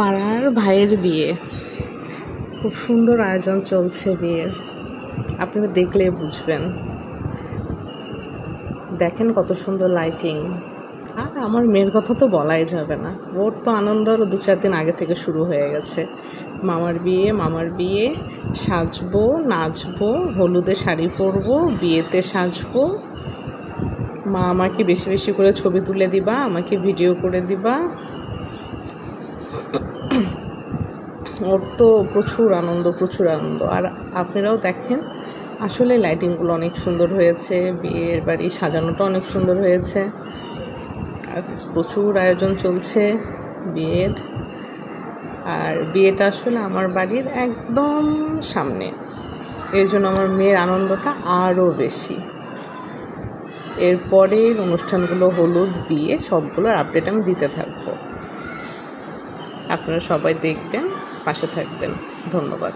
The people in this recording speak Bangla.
পাড়ার ভাইয়ের বিয়ে। খুব সুন্দর আয়োজন চলছে বিয়ের। আপনারা দেখলে বুঝবেন। দেখেন কত সুন্দর লাইটিং আর আমার মেয়ের কথা তো বলাই যাবে না। ওর তো আনন্দ দু চার দিন আগে থেকে শুরু হয়ে গেছে। মামার বিয়ে মামার বিয়ে, সাজবো, নাচবো, হলুদে শাড়ি পরবো, বিয়েতে সাজবো। মা আমাকে বেশি বেশি করে ছবি তুলে দিবা, আমাকে ভিডিও করে দিবা। ওর তো প্রচুর আনন্দ প্রচুর আনন্দ। আর আপনারাও দেখেন, আসলে লাইটিংগুলো অনেক সুন্দর হয়েছে, বিয়ের বাড়ি সাজানোটা অনেক সুন্দর হয়েছে। আর প্রচুর আয়োজন চলছে বিয়ের। আর বিয়েটা আসলে আমার বাড়ির একদম সামনে। এর জন্য আমার মেয়ের আনন্দটা আরও বেশি। এরপরের অনুষ্ঠানগুলো হলুদ দিয়ে সবগুলোর আপডেট আমি দিতে থাকব। আপনারা সবাই দেখবেন পাশে থাকবেন। ধন্যবাদ।